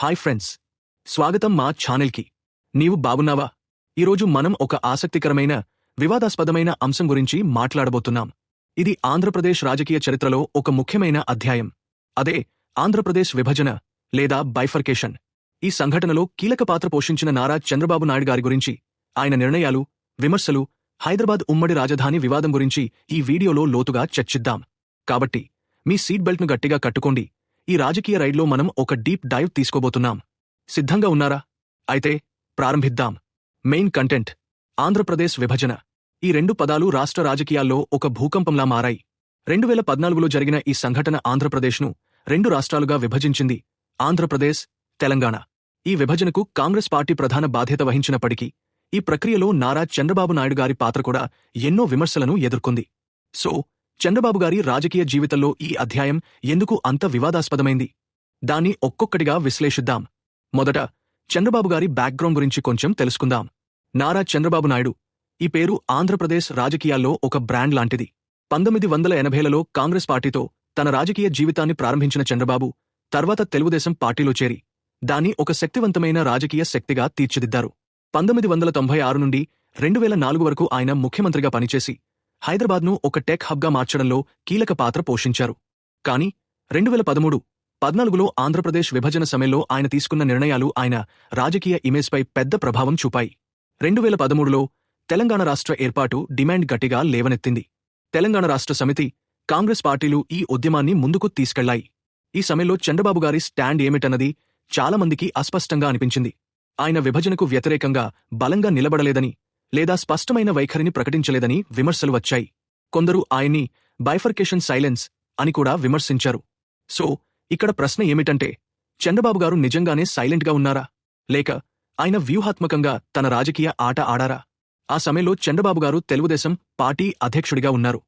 Hi friends. స్వాగతం మా ఛానల్కి. నీవు బాగున్నావా? ఈరోజు మనం ఒక ఆసక్తికరమైన వివాదాస్పదమైన అంశం గురించి మాట్లాడబోతున్నాం. ఇది ఆంధ్రప్రదేశ్ రాజకీయ చరిత్రలో ఒక ముఖ్యమైన అధ్యాయం. అదే ఆంధ్రప్రదేశ్ విభజన లేదా బైఫర్కేషన్. ఈ సంఘటనలో కీలక పాత్ర పోషించిన నారా చంద్రబాబు నాయుడు గారి గురించి ఆయన నిర్ణయాలు విమర్శలు హైదరాబాద్ ఉమ్మడి రాజధాని వివాదం గురించి ఈ వీడియోలో లోతుగా చర్చిద్దాం. కాబట్టి మీ సీట్ బెల్ట్ను గట్టిగా కట్టుకోండి. ఈ రాజకీయ రైడ్లో మనం ఒక డీప్ డైవ్ తీసుకోబోతున్నాం. సిద్ధంగా ఉన్నారా? అయితే ప్రారంభిద్దాం. మెయిన్ కంటెంట్ ఆంధ్రప్రదేశ్ విభజన. ఈ రెండు పదాలు రాష్ట్ర రాజకీయాల్లో ఒక భూకంపంలా మారాయి. రెండు వేల పద్నాలుగులో జరిగిన ఈ సంఘటన ఆంధ్రప్రదేశ్ను రెండు రాష్ట్రాలుగా విభజించింది ఆంధ్రప్రదేశ్ తెలంగాణ. ఈ విభజనకు కాంగ్రెస్ పార్టీ ప్రధాన బాధ్యత వహించినప్పటికీ ఈ ప్రక్రియలో నారా చంద్రబాబు నాయుడు గారి పాత్ర కూడా ఎన్నో విమర్శలను ఎదుర్కొంది. సో చంద్రబాబు గారి రాజకీయ జీవితంలో ఈ అధ్యాయం ఎందుకు అంత వివాదాస్పదమైంది? దాన్ని ఒక్కొక్కటిగా విశ్లేషిద్దాం. మొదట చంద్రబాబు గారి బ్యాక్గ్రౌండ్ గురించి కొంచెం తెలుసుకుందాం. నారా చంద్రబాబు నాయుడు ఈ పేరు ఆంధ్రప్రదేశ్ రాజకీయాల్లో ఒక బ్రాండ్ లాంటిది. పంతొమ్మిది వందల ఎనభైలలో కాంగ్రెస్ పార్టీతో తన రాజకీయ జీవితాన్ని ప్రారంభించిన చంద్రబాబు తర్వాత తెలుగుదేశం పార్టీలో చేరి దాన్ని ఒక శక్తివంతమైన రాజకీయ శక్తిగా తీర్చిదిద్దారు. పంతొమ్మిది వందల తొంభై ఆరు నుండి రెండు వేల నాలుగు వరకు ఆయన ముఖ్యమంత్రిగా పనిచేసి హైదరాబాద్ను ఒక టెక్ హబ్గా మార్చడంలో కీలక పాత్ర పోషించారు. కానీ రెండు వేల పదమూడు పద్నాలుగులో ఆంధ్రప్రదేశ్ విభజన సమయంలో ఆయన తీసుకున్న నిర్ణయాలు ఆయన రాజకీయ ఇమేజ్పై పెద్ద ప్రభావం చూపాయి. రెండు వేల పదమూడులో తెలంగాణ రాష్ట్ర ఏర్పాటు డిమాండ్ గట్టిగా లేవనెత్తింది. తెలంగాణ రాష్ట్ర సమితి కాంగ్రెస్ పార్టీలు ఈ ఉద్యమాన్ని ముందుకు తీసుకెళ్ళాయి. ఈ సమయంలో చంద్రబాబు గారి స్టాండ్ ఏమిటన్నది చాలామందికి అస్పష్టంగా అనిపించింది. ఆయన విభజనకు వ్యతిరేకంగా బలంగా నిలబడలేదని లేదా స్పష్టమైన వైఖరిని ప్రకటించలేదని విమర్శలు వచ్చాయి. కొందరు ఆయన్ని బైఫర్కేషన్ సైలెన్స్ అని కూడా విమర్శించారు. సో ఇక్కడ ప్రశ్న ఏమిటంటే చంద్రబాబు గారు నిజంగానే సైలెంట్గా ఉన్నారా? లేక ఆయన వ్యూహాత్మకంగా తన రాజకీయ ఆట ఆడారా? ఆ సమయంలో చంద్రబాబు గారు తెలుగుదేశం పార్టీ అధ్యక్షుడిగా ఉన్నారు.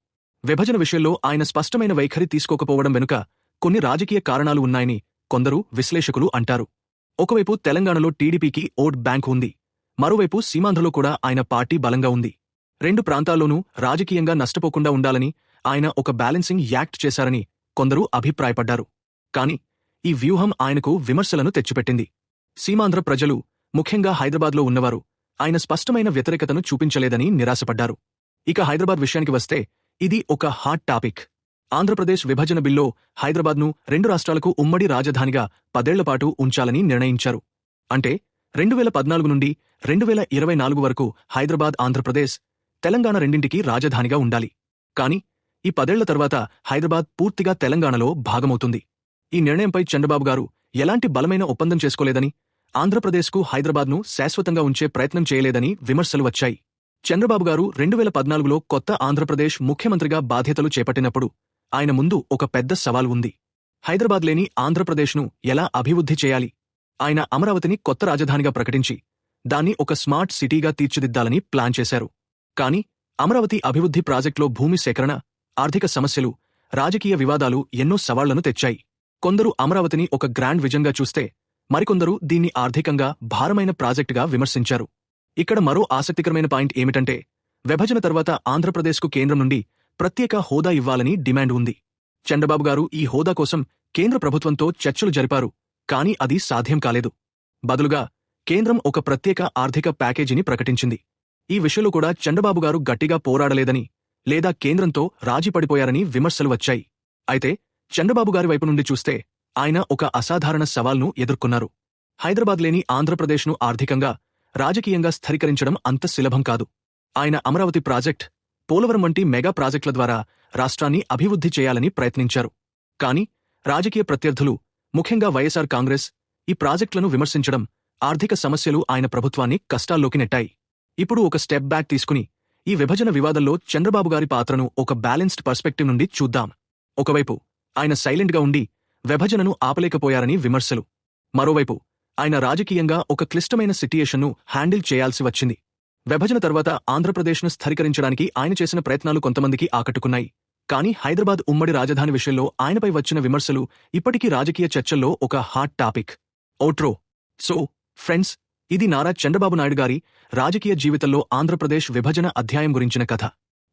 విభజన విషయంలో ఆయన స్పష్టమైన వైఖరి తీసుకోకపోవడం వెనుక కొన్ని రాజకీయ కారణాలు ఉన్నాయని కొందరు విశ్లేషకులు అంటారు. ఒకవైపు తెలంగాణలో టీడీపీకి ఓట్ బ్యాంక్ ఉంది. మరోవైపు సీమాంధ్రలో కూడా ఆయన పార్టీ బలంగా ఉంది. రెండు ప్రాంతాల్లోనూ రాజకీయంగా నష్టపోకుండా ఉండాలని ఆయన ఒక బ్యాలెన్సింగ్ యాక్ట్ చేశారని కొందరు అభిప్రాయపడ్డారు. కాని ఈ వ్యూహం ఆయనకు విమర్శలను తెచ్చిపెట్టింది. సీమాంధ్ర ప్రజలు ముఖ్యంగా హైదరాబాద్లో ఉన్నవారు ఆయన స్పష్టమైన వ్యతిరేకతను చూపించలేదని నిరాశపడ్డారు. ఇక హైదరాబాద్ విషయానికి వస్తే ఇది ఒక హాట్ టాపిక్. ఆంధ్రప్రదేశ్ విభజన బిల్లో హైదరాబాద్ను రెండు రాష్ట్రాలకు ఉమ్మడి రాజధానిగా పదేళ్ళపాటు ఉంచాలని నిర్ణయించారు. అంటే రెండు వేల పద్నాలుగు నుండి రెండు వేల ఇరవై నాలుగు వరకు హైదరాబాద్ ఆంధ్రప్రదేశ్ తెలంగాణ రెండింటికి రాజధానిగా ఉండాలి. కాని ఈ పదేళ్ళ తర్వాత హైదరాబాద్ పూర్తిగా తెలంగాణలో భాగమవుతుంది. ఈ నిర్ణయంపై చంద్రబాబు గారు ఎలాంటి బలమైన ఒప్పందం చేసుకోలేదని ఆంధ్రప్రదేశ్కు హైదరాబాద్ను శాశ్వతంగా ఉంచే ప్రయత్నం చేయలేదని విమర్శలు వచ్చాయి. చంద్రబాబు గారు రెండు వేల పద్నాలుగులో కొత్త ఆంధ్రప్రదేశ్ ముఖ్యమంత్రిగా బాధ్యతలు చేపట్టినప్పుడు ఆయన ముందు ఒక పెద్ద సవాల్ ఉంది. హైదరాబాద్ లేని ఆంధ్రప్రదేశ్ను ఎలా అభివృద్ధి చేయాలి? ఆయన అమరావతిని కొత్త రాజధానిగా ప్రకటించి దాన్ని ఒక స్మార్ట్ సిటీగా తీర్చిదిద్దాలని ప్లాన్ చేశారు. కాని అమరావతి అభివృద్ధి ప్రాజెక్టులో భూమి సేకరణ ఆర్థిక సమస్యలు రాజకీయ వివాదాలు ఎన్నో సవాళ్ళను తెచ్చాయి. కొందరు అమరావతిని ఒక గ్రాండ్ విజన్గా చూస్తే మరికొందరు దీన్ని ఆర్థికంగా భారమైన ప్రాజెక్టుగా విమర్శించారు. ఇక్కడ మరో ఆసక్తికరమైన పాయింట్ ఏమిటంటే విభజన తర్వాత ఆంధ్రప్రదేశ్కు కేంద్రం నుండి ప్రత్యేక హోదా ఇవ్వాలని డిమాండ్ ఉంది. చంద్రబాబు గారు ఈ హోదా కోసం కేంద్ర ప్రభుత్వంతో చర్చలు జరిపారు కానీ అది సాధ్యం కాలేదు. బదులుగా కేంద్రం ఒక ప్రత్యేక ఆర్థిక ప్యాకేజీని ప్రకటించింది. ఈ విషయంలో కూడా చంద్రబాబు గారు గట్టిగా పోరాడలేదని లేదా కేంద్రంతో రాజీ పడిపోయారని విమర్శలు వచ్చాయి. అయితే చంద్రబాబు గారి వైపు నుండి చూస్తే ఆయన ఒక అసాధారణ సవాల్ను ఎదుర్కొన్నారు. హైదరాబాద్ లేని ఆంధ్రప్రదేశ్ను ఆర్థికంగా రాజకీయంగా స్థిరీకరించడం అంత సులభం కాదు. ఆయన అమరావతి ప్రాజెక్ట్ పోలవరం వంటి మెగా ప్రాజెక్టుల ద్వారా రాష్ట్రాన్ని అభివృద్ధి చేయాలని ప్రయత్నించారు. కాని రాజకీయ ప్రత్యర్థులు ముఖ్యంగా వైఎస్ఆర్ కాంగ్రెస్ ఈ ప్రాజెక్టులను విమర్శించడం ఆర్థిక సమస్యలు ఆయన ప్రభుత్వాన్ని కష్టాల్లోకి నెట్టాయి. ఇప్పుడు ఒక స్టెప్ బ్యాక్ తీసుకుని ఈ విభజన వివాదంలో చంద్రబాబు గారి పాత్రను ఒక బ్యాలెన్స్డ్ పర్స్పెక్టివ్ నుండి చూద్దాం. ఒకవైపు ఆయన సైలెంట్గా ఉండి విభజనను ఆపలేకపోయారని విమర్శలు. మరోవైపు ఆయన రాజకీయంగా ఒక క్లిష్టమైన సిట్యుయేషన్ను హ్యాండిల్ చేయాల్సి వచ్చింది. విభజన తర్వాత ఆంధ్రప్రదేశ్ను స్థిరీకరించడానికి ఆయన చేసిన ప్రయత్నాలు కొంతమందికి ఆకట్టుకున్నాయి. కానీ హైదరాబాద్ ఉమ్మడి రాజధాని విషయంలో ఆయనపై వచ్చిన విమర్శలు ఇప్పటికీ రాజకీయ చర్చల్లో ఒక హాట్ టాపిక్. ఓట్రో. సో ఫ్రెండ్స్ ఇది నారా చంద్రబాబు నాయుడు గారి రాజకీయ జీవితంలో ఆంధ్రప్రదేశ్ విభజన అధ్యాయం గురించిన కథ.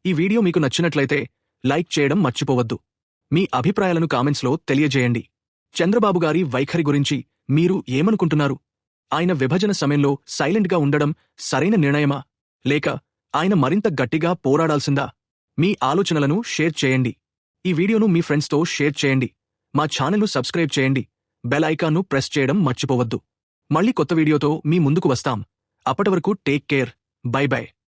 ఈ వీడియో మీకు నచ్చినట్లయితే లైక్ చేయడం మర్చిపోవద్దు. మీ అభిప్రాయాలను కామెంట్స్లో తెలియజేయండి. చంద్రబాబు గారి వైఖరి గురించి మీరు ఏమనుకుంటున్నారు? ఆయన విభజన సమయంలో సైలెంట్గా ఉండడం సరైన నిర్ణయమా? లేక ఆయన మరింత గట్టిగా పోరాడాల్సిందా? మీ ఆలోచనలను షేర్ చేయండి. ఈ వీడియోను మీ ఫ్రెండ్స్తో షేర్ చేయండి. మా ఛానల్ను సబ్స్క్రైబ్ చేయండి. బెల్ ఐకాన్ను ప్రెస్ చేయడం మర్చిపోవద్దు. మళ్ళీ కొత్త వీడియోతో మీ ముందుకు వస్తాం. అప్పటి వరకు టేక్ కేర్. By by.